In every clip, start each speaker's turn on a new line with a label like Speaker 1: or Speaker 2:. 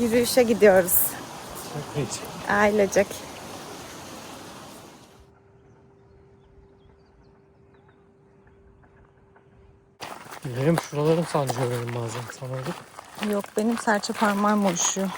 Speaker 1: Yürüyüşe gidiyoruz. Ailecek.
Speaker 2: Benim şuralarım sancıyor benim bazen sanırım.
Speaker 1: Yok benim serçe parmağım uyuşuyor.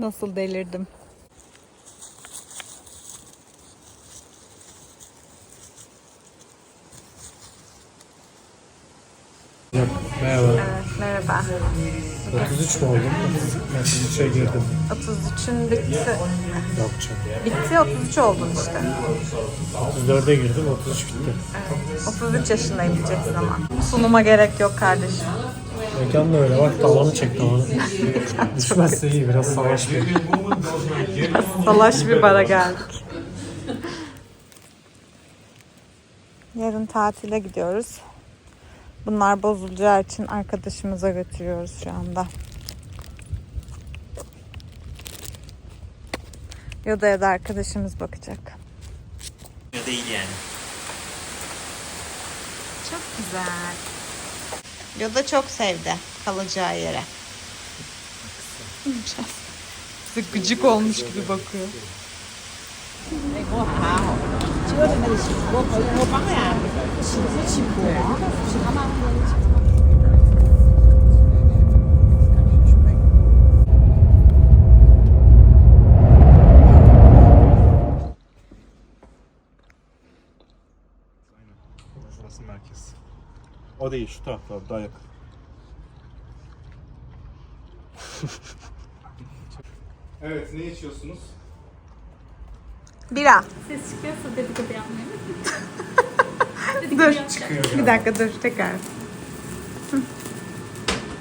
Speaker 1: Nasıl delirdim.
Speaker 2: 33 mü oldum? 33'e girdim.
Speaker 1: 33'ün bitti.
Speaker 2: Yok canım.
Speaker 1: Bitti 33 oldun işte.
Speaker 2: 34'e girdim 33 bitti.
Speaker 1: Evet. 33 yaşındayım diyeceksin ama. Sunuma gerek yok kardeşim.
Speaker 2: Mekan da öyle bak tavanı çek tavanı. Düşmezse iyi biraz savaş bir.
Speaker 1: Salaş bir bara geldik. Yarın tatile gidiyoruz. Bunlar bozulacağı için arkadaşımıza götürüyoruz şu anda. Yoda'ya da arkadaşımız bakacak.
Speaker 3: değil yani.
Speaker 1: Çok güzel. Yoda çok sevdi kalacağı yere. Bize gıcık olmuş gibi bakıyor.
Speaker 4: Şurası merkez. O değil şu tarafta daha yakın. evet ne içiyorsunuz?
Speaker 1: Bira.
Speaker 5: Ses çıkıyorsa dedikodu yapmayın.
Speaker 1: Dur. Bir dakika dur tekrar. Hı.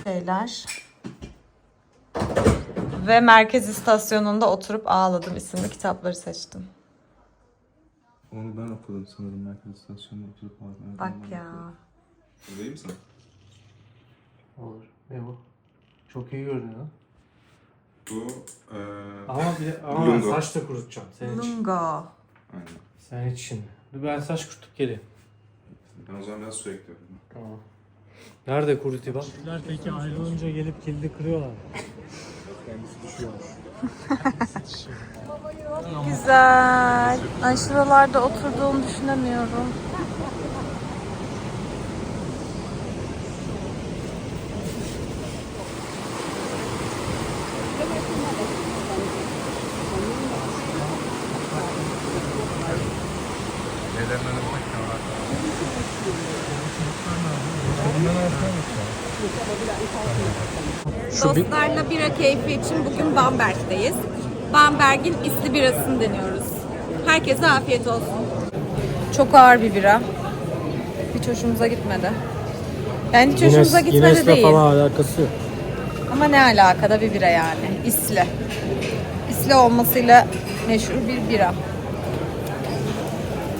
Speaker 1: Şeyler. Ve merkez istasyonunda oturup ağladım isimli kitapları seçtim.
Speaker 4: Onu ben okudum sanırım merkez istasyonunda oturup ağzına.
Speaker 1: Bak ya.
Speaker 4: Öyleyim sen?
Speaker 2: Olur. Ne bu? Çok iyi görünüyor.
Speaker 4: Bu eee
Speaker 2: Ama bir ama
Speaker 4: Lungo.
Speaker 2: saç da kurutacağım. Senin için.
Speaker 1: Lungo.
Speaker 4: aynen.
Speaker 2: Senin için. Dur ben saç kurutup geleyim.
Speaker 4: Ben o zaman biraz su ekliyorum.
Speaker 2: Tamam. Nerede kurutayım bak? Çocuklar peki ayrılınca gelip kilidi kırıyorlar.
Speaker 1: Güzel. Ay şuralarda oturduğumu düşünemiyorum.
Speaker 6: Dostlarla bira keyfi için bugün Bamberg'deyiz. Bamberg'in isli birasını deniyoruz. Herkese afiyet olsun.
Speaker 1: Çok ağır bir bira. Hiç hoşumuza gitmedi. Yani hiç hoşumuza gitmedi
Speaker 2: Guinness'le
Speaker 1: değil.
Speaker 2: falan alakası yok.
Speaker 1: Ama ne alakada bir bira yani. İsli. İsli olmasıyla meşhur bir bira.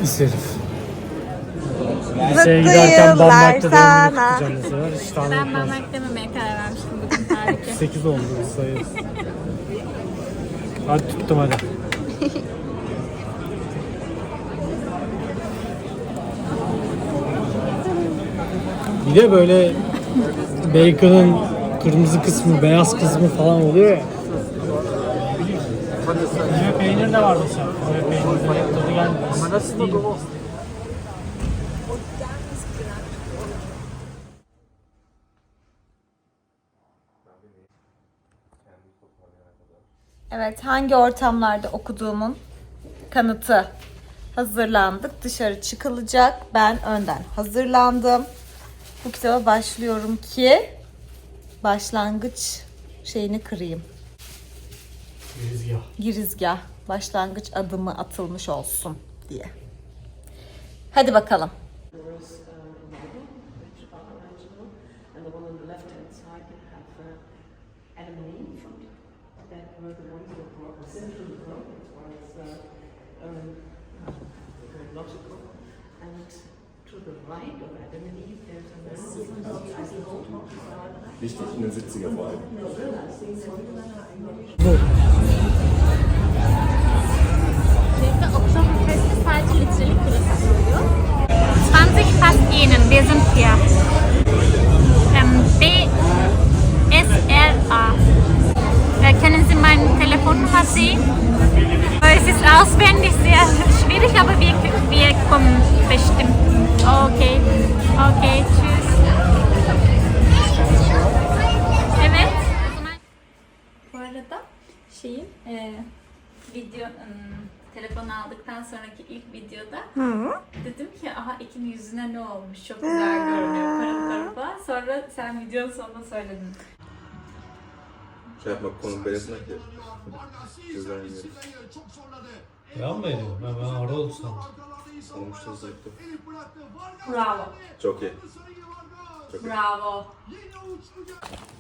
Speaker 2: İs herif. Liseye giderken
Speaker 1: yıllar
Speaker 2: Bamberg'de
Speaker 1: sana.
Speaker 2: dönümlük tutacağım mesela. Hiç tahmin
Speaker 5: Ben
Speaker 2: etmezdim.
Speaker 5: Mehmet dememeye karar vermiştim bugün tarihte.
Speaker 2: 8 oldu sayı. Hadi tuttum hadi. Bir de böyle bacon'ın kırmızı kısmı, beyaz kısmı falan oluyor ya. Ve peynir de var mesela. Ve peynir de tadı gelmiyor.
Speaker 1: Evet, hangi ortamlarda okuduğumun kanıtı hazırlandık. Dışarı çıkılacak. Ben önden hazırlandım. Bu kitaba başlıyorum ki başlangıç şeyini kırayım.
Speaker 2: Girizgah.
Speaker 1: Girizgah, başlangıç adımı atılmış olsun diye. Hadi bakalım.
Speaker 7: that were the ones that brought the central problems was uh, um, logical. And to the right of Adam and Eve, there's a man as the old
Speaker 4: Wichtig in den 70er vor
Speaker 5: Ihnen, wir sind hier. Ähm, BU ist auswendig sehr schwierig, aber wir, wir kommen bestimmt. Okay, okay, tschüss. Evet. Bu arada şeyin e, video ım, telefonu aldıktan sonraki ilk videoda dedim ki aha Ekin yüzüne ne olmuş çok güzel görünüyor parıl parıl falan. Sonra sen videonun sonunda söyledin.
Speaker 4: Şey yapmak konum belirtmek ya. Güzel yeri.
Speaker 2: Ya mı veriyorum? Ben, ben ara oldu sandım.
Speaker 4: Olmuştu zevkli.
Speaker 5: Bravo.
Speaker 4: Çok iyi.
Speaker 5: Bravo.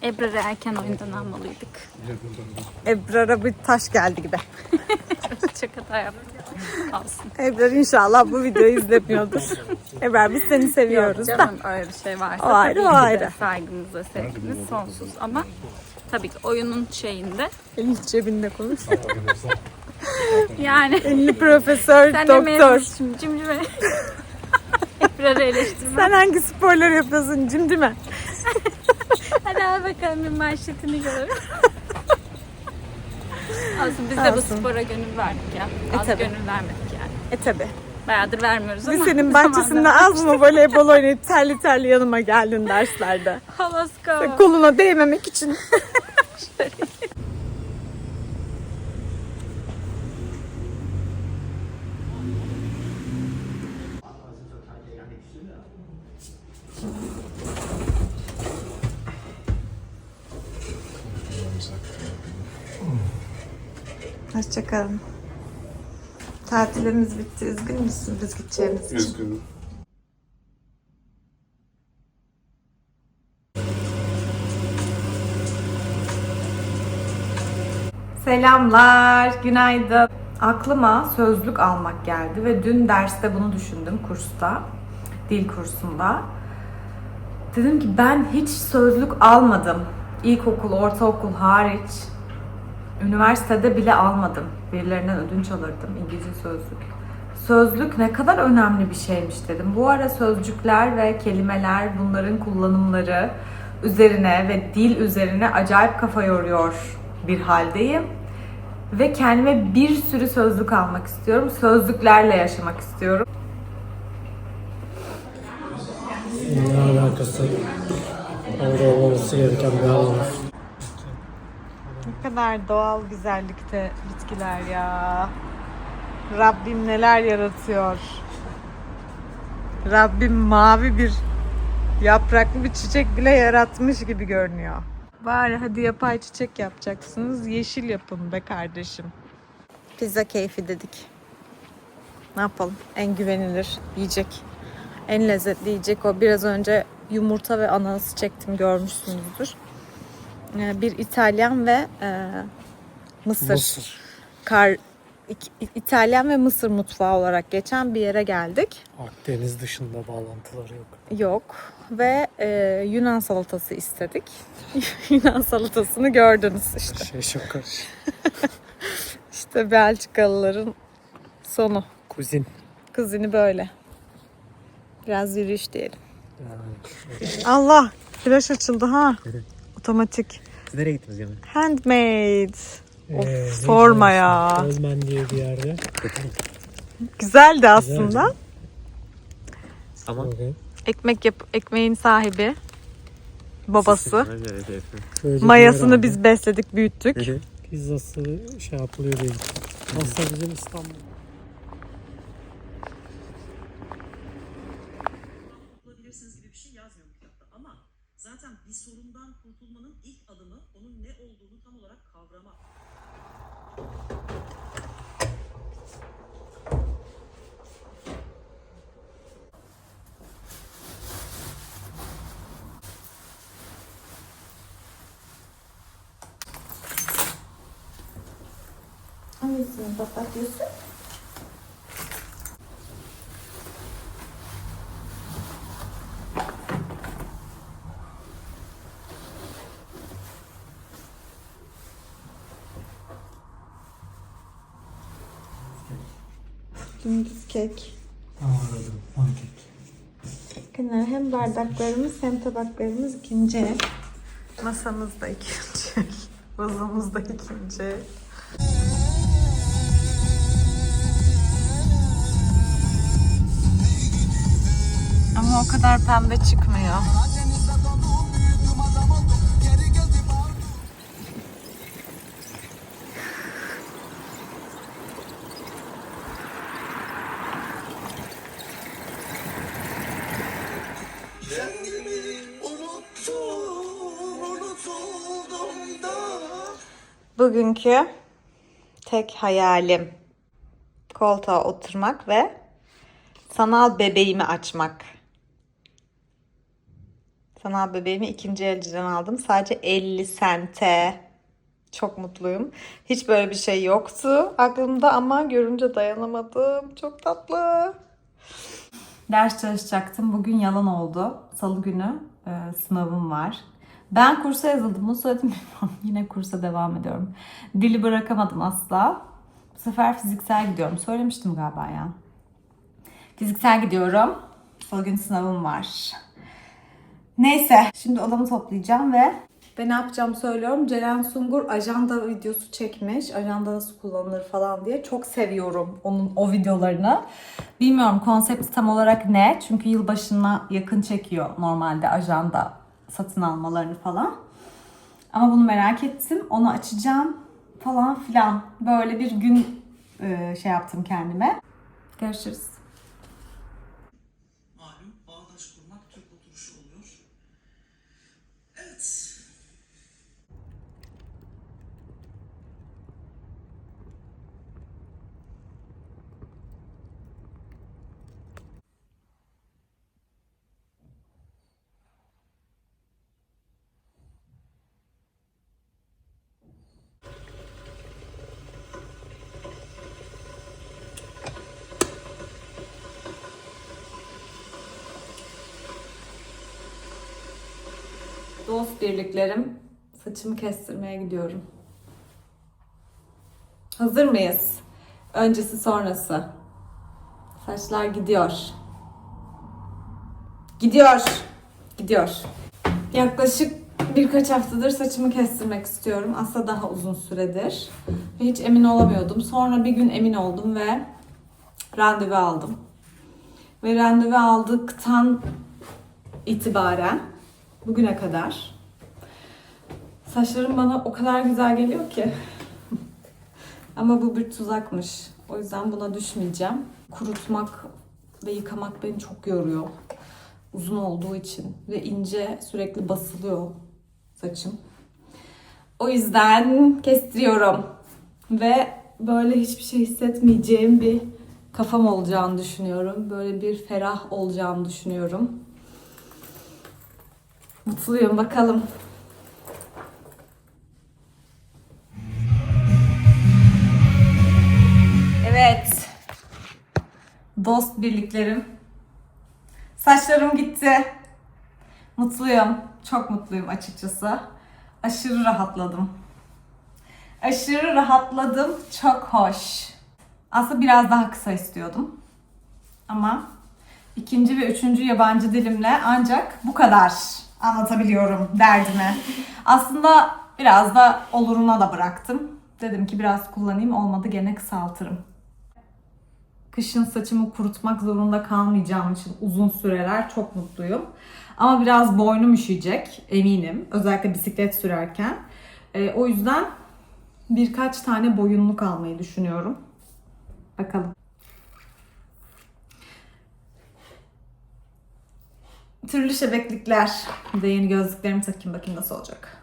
Speaker 5: Ebrar'ı erken oyundan almalıydık.
Speaker 1: Ebrar'a bir taş geldi gibi.
Speaker 5: çok hata yaptık. Olsun.
Speaker 1: Ebrar inşallah bu videoyu izlemiyordur. Ebrar biz seni seviyoruz da.
Speaker 5: Canım öyle bir şey varsa
Speaker 1: O ayrı,
Speaker 5: tabii
Speaker 1: o
Speaker 5: ki de
Speaker 1: ayrı.
Speaker 5: saygımız ve sevgimiz sonsuz ama tabii ki oyunun şeyinde
Speaker 1: Elin cebinde konuş.
Speaker 5: yani
Speaker 1: Elini profesör,
Speaker 5: sen de
Speaker 1: doktor.
Speaker 5: mezunsun cimcime. Ebrar'ı eleştirme.
Speaker 1: Sen hangi sporları yapıyorsun cimdime?
Speaker 5: Hadi al bakalım bir manşetini görelim. Olsun biz de bu spora gönül verdik ya. Az
Speaker 1: tabii.
Speaker 5: gönül vermedik yani.
Speaker 1: E tabi.
Speaker 5: Bayağıdır vermiyoruz ama.
Speaker 1: Lisenin bahçesinde az mı voleybol oynayıp terli terli yanıma geldin derslerde.
Speaker 5: Halaska.
Speaker 1: Koluna değmemek için. Hoşçakalın. Tatilimiz bitti. Üzgün müsün biz gideceğimiz için?
Speaker 4: Üzgünüm.
Speaker 1: Selamlar, günaydın. Aklıma sözlük almak geldi ve dün derste bunu düşündüm kursta, dil kursunda. Dedim ki ben hiç sözlük almadım. İlkokul, ortaokul hariç. Üniversitede bile almadım. Birilerinden ödünç alırdım İngilizce sözlük. Sözlük ne kadar önemli bir şeymiş dedim. Bu ara sözcükler ve kelimeler, bunların kullanımları üzerine ve dil üzerine acayip kafa yoruyor bir haldeyim. Ve kendime bir sürü sözlük almak istiyorum. Sözlüklerle yaşamak istiyorum.
Speaker 2: Ne alakası? Orada olması gereken bir alan.
Speaker 1: Ne kadar doğal güzellikte bitkiler ya. Rabbim neler yaratıyor. Rabbim mavi bir yapraklı bir çiçek bile yaratmış gibi görünüyor. Bari hadi yapay çiçek yapacaksınız. Yeşil yapın be kardeşim. Pizza keyfi dedik. Ne yapalım? En güvenilir yiyecek. En lezzetli yiyecek o. Biraz önce yumurta ve ananas çektim görmüşsünüzdür. Ee, Bir İtalyan ve e, Mısır.
Speaker 2: Mısır.
Speaker 1: Kar İtalyan ve Mısır mutfağı olarak geçen bir yere geldik.
Speaker 2: Akdeniz dışında bağlantıları yok.
Speaker 1: Yok ve e, Yunan salatası istedik. Yunan salatasını gördünüz işte.
Speaker 2: Şey çok karışık.
Speaker 1: İşte Belçikalıların sonu.
Speaker 2: Kuzin.
Speaker 1: Kızını böyle. Biraz yürüyüş diyelim.
Speaker 2: Yani.
Speaker 1: Allah! Flaş açıldı ha. Otomatik.
Speaker 3: Siz nereye gittiniz yani?
Speaker 1: Handmade. Of,
Speaker 2: Ee,
Speaker 1: sorma
Speaker 2: ne
Speaker 1: ya.
Speaker 2: Özmen diye bir yerde.
Speaker 1: Güzeldi aslında.
Speaker 3: Ama
Speaker 2: Okey.
Speaker 1: Ekmek yap ekmeğin sahibi. Babası. Mayasını biz besledik, büyüttük.
Speaker 2: Pizzası şey yapılıyor değil. Aslında bizim İstanbul.
Speaker 8: kurtulabilirsiniz gibi bir şey yazmıyor bu kitapta. Ama zaten bir sorundan kurtulmanın ilk adımı onun ne olduğunu tam olarak kavramak.
Speaker 1: Hangisini patlatıyorsun? Dümdüz kek.
Speaker 2: Anladım. Pankek.
Speaker 1: Hem bardaklarımız hem tabaklarımız ikinci. Masamız da ikinci el. Vazomuz da ikinci Ama o kadar pembe çıkmıyor. Bugünkü tek hayalim koltuğa oturmak ve sanal bebeğimi açmak. Sanal bebeğimi ikinci elciden aldım. Sadece 50 sente. Çok mutluyum. Hiç böyle bir şey yoktu aklımda ama görünce dayanamadım. Çok tatlı. Ders çalışacaktım. Bugün yalan oldu. Salı günü e, sınavım var. Ben kursa yazıldım. Bunu söyledim. Yine kursa devam ediyorum. Dili bırakamadım asla. Bu sefer fiziksel gidiyorum. Söylemiştim galiba ya. Fiziksel gidiyorum. Salı günü sınavım var. Neyse. Şimdi odamı toplayacağım ve ve ne yapacağımı söylüyorum. Ceren Sungur ajanda videosu çekmiş. Ajanda nasıl kullanılır falan diye. Çok seviyorum onun o videolarını. Bilmiyorum konsepti tam olarak ne. Çünkü yılbaşına yakın çekiyor normalde ajanda satın almalarını falan. Ama bunu merak ettim. Onu açacağım falan filan. Böyle bir gün e, şey yaptım kendime. Görüşürüz. Dost birliklerim. Saçımı kestirmeye gidiyorum. Hazır mıyız? Öncesi sonrası. Saçlar gidiyor. Gidiyor. Gidiyor. Yaklaşık birkaç haftadır saçımı kestirmek istiyorum. Aslında daha uzun süredir. Ve hiç emin olamıyordum. Sonra bir gün emin oldum ve randevu aldım. Ve randevu aldıktan itibaren bugüne kadar saçlarım bana o kadar güzel geliyor ki. Ama bu bir tuzakmış. O yüzden buna düşmeyeceğim. Kurutmak ve yıkamak beni çok yoruyor. Uzun olduğu için ve ince sürekli basılıyor saçım. O yüzden kestiriyorum. Ve böyle hiçbir şey hissetmeyeceğim bir kafam olacağını düşünüyorum. Böyle bir ferah olacağını düşünüyorum. Mutluyum bakalım. Evet. Dost birliklerim. Saçlarım gitti. Mutluyum. Çok mutluyum açıkçası. Aşırı rahatladım. Aşırı rahatladım. Çok hoş. Aslında biraz daha kısa istiyordum. Ama ikinci ve üçüncü yabancı dilimle ancak bu kadar anlatabiliyorum derdimi. Aslında biraz da oluruna da bıraktım. Dedim ki biraz kullanayım olmadı gene kısaltırım. Kışın saçımı kurutmak zorunda kalmayacağım için uzun süreler çok mutluyum. Ama biraz boynum üşüyecek eminim. Özellikle bisiklet sürerken. Ee, o yüzden birkaç tane boyunluk almayı düşünüyorum. Bakalım. Türlü şebeklikler. Bir de yeni gözlüklerimi takayım bakayım nasıl olacak.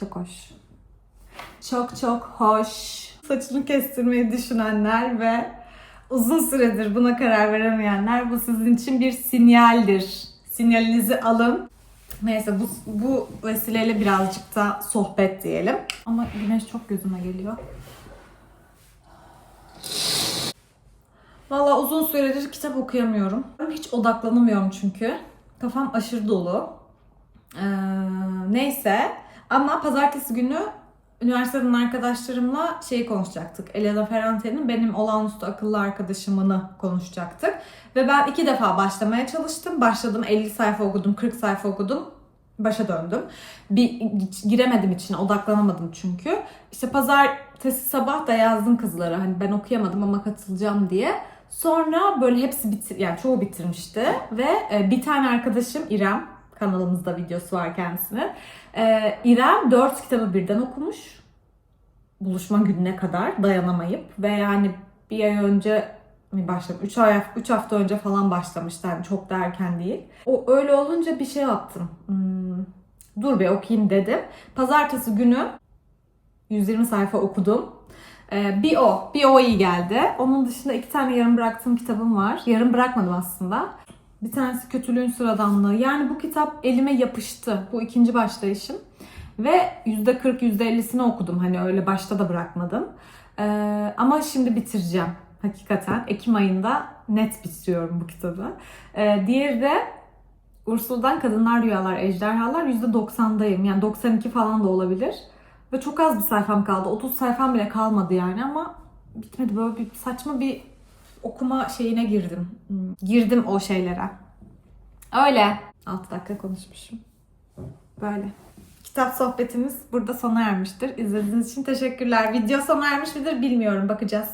Speaker 1: Çok hoş. Çok çok hoş. Saçını kestirmeyi düşünenler ve uzun süredir buna karar veremeyenler bu sizin için bir sinyaldir. Sinyalinizi alın. Neyse bu, bu vesileyle birazcık da sohbet diyelim. Ama güneş çok gözüme geliyor. Valla uzun süredir kitap okuyamıyorum. Hiç odaklanamıyorum çünkü. Kafam aşırı dolu. Ee, neyse. Ama pazartesi günü üniversiteden arkadaşlarımla şey konuşacaktık. Elena Ferrante'nin benim olağanüstü akıllı arkadaşımını konuşacaktık. Ve ben iki defa başlamaya çalıştım. Başladım 50 sayfa okudum, 40 sayfa okudum. Başa döndüm. Bir giremedim içine, odaklanamadım çünkü. İşte pazartesi sabah da yazdım kızlara hani ben okuyamadım ama katılacağım diye. Sonra böyle hepsi bitir yani çoğu bitirmişti ve e, bir tane arkadaşım İrem kanalımızda videosu var kendisine. E, İrem dört kitabı birden okumuş. Buluşma gününe kadar dayanamayıp ve yani bir ay önce mi başladım? 3 ay 3 hafta önce falan başlamıştı. Yani çok da erken değil. O öyle olunca bir şey yaptım. Hmm, dur bir okuyayım dedim. Pazartesi günü 120 sayfa okudum. Ee, bir o, bir o iyi geldi. Onun dışında iki tane yarım bıraktığım kitabım var. Yarım bırakmadım aslında. Bir tanesi Kötülüğün Sıradanlığı. Yani bu kitap elime yapıştı. Bu ikinci başlayışım. Ve %40, %50'sini okudum. Hani öyle başta da bırakmadım. Ee, ama şimdi bitireceğim. Hakikaten. Ekim ayında net bitiriyorum bu kitabı. Ee, diğeri de Ursul'dan Kadınlar Rüyalar, Ejderhalar %90'dayım. Yani 92 falan da olabilir. Ve çok az bir sayfam kaldı. 30 sayfam bile kalmadı yani ama bitmedi. Böyle bir saçma bir okuma şeyine girdim. Hmm, Girdim o şeylere. Öyle. 6 dakika konuşmuşum. Böyle. Kitap sohbetimiz burada sona ermiştir. İzlediğiniz için teşekkürler. Video sona ermiş midir bilmiyorum. Bakacağız.